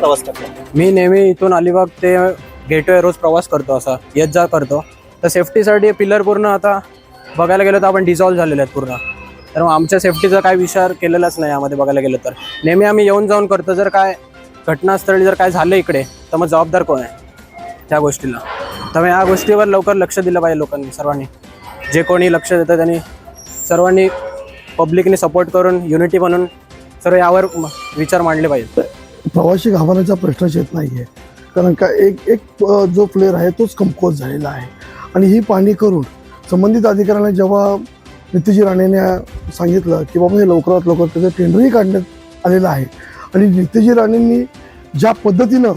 प्रवास करता. मी नेहमी इथून अलिबाग ते गेटवे रोज प्रवास करतो असा. येत जा करतो. तर सेफ्टीसाठी पिलर पूर्ण आता बघायला गेलं तर आपण डिझॉल्व झालेले आहेत पूर्ण. तर मग आमच्या सेफ्टीचा काय विचार केलेलाच नाही यामध्ये बघायला गेलं तर. नेहमी आम्ही येऊन जाऊन करतो. जर काय घटनास्थळी जर काय झालं इकडे तर मग जबाबदार कोण आहे? त्या गोष्टीला. तर मग या गोष्टीवर लवकर लक्ष दिलं पाहिजे लोकांनी सर्वांनी. जे कोणी लक्ष देतं त्यांनी सर्वांनी पब्लिकने सपोर्ट करून युनिटी बनून सर्व यावर विचार मांडले पाहिजे प्रवासी घाबरण्याचा प्रश्नच येत नाही आहे कारण का एक एक जो प्लेअर आहे तोच कमकुवत झालेला आहे. आणि ही पाहणी करून संबंधित अधिकाऱ्यांना जेव्हा नितीजी राणेने सांगितलं की बाबा हे लवकरात लवकर त्याचं टेंडरही काढण्यात आलेलं आहे. आणि नितीजी राणेंनी ज्या पद्धतीनं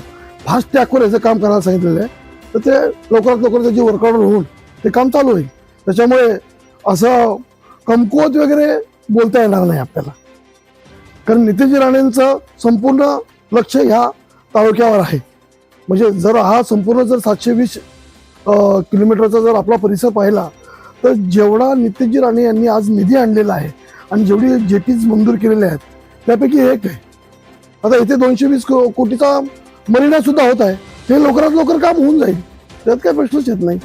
फास्ट ट्रॅकवर याचं काम करायला सांगितलेलं आहे तर ते लवकरात लवकर त्याची वर्कआउट होऊन ते काम चालू होईल. त्याच्यामुळे असं कमकुवत वगैरे बोलता येणार नाही आपल्याला. कारण नितीजी राणेंचं संपूर्ण लक्ष ह्या तालुक्यावर आहे. म्हणजे जर हा संपूर्ण जर सातशे वीस किलोमीटरचा जर आपला परिसर पाहिला तर जेवढा नितीजी राणे यांनी आज निधी आणलेला आहे आणि जेवढी जेटीज मंजूर केलेल्या आहेत त्यापैकी एक आहे. आता इथे दोनशे वीस को- कोटीचा मरिना सुद्धा होत आहे. ते लवकरात लवकर काम होऊन जाईल. त्यात काही प्रश्नच येत नाही.